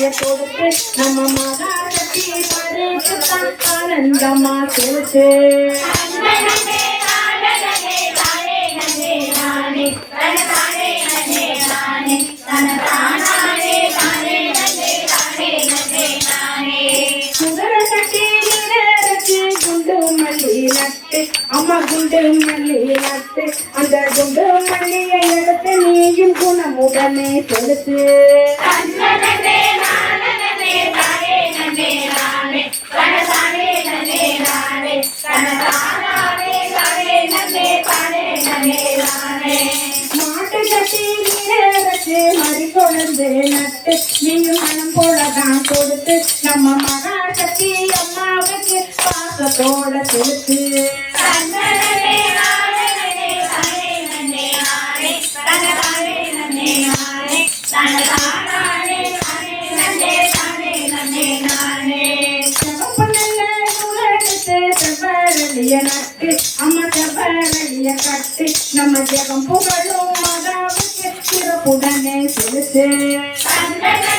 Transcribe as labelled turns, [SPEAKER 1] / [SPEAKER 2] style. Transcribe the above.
[SPEAKER 1] ஆத்து கொடுத்து நம்ம மகாசக்தி படைப்புத்தான் ஆனந்தமா கொடுத்து அம்மா குண்டு மல்லி நட்டு அந்த குண்டு மல்லியை எடுத்து நீயும் குணமுடனே கொடுத்து மாட்டு கட்டி நீரத்து மறி நட்டு நீயும் மனம் போலதான் கொடுத்து நம்ம மகா சக்தி அம்மாவுக்கு பாசத்தோட கொடுத்து செவ்வரளிய நட்டு அம்மா செவ்வரளிய கட்டு நம்ம ஜெகம் புகழும் மகாவுக்கு சிறப்புடனே செலுத்து.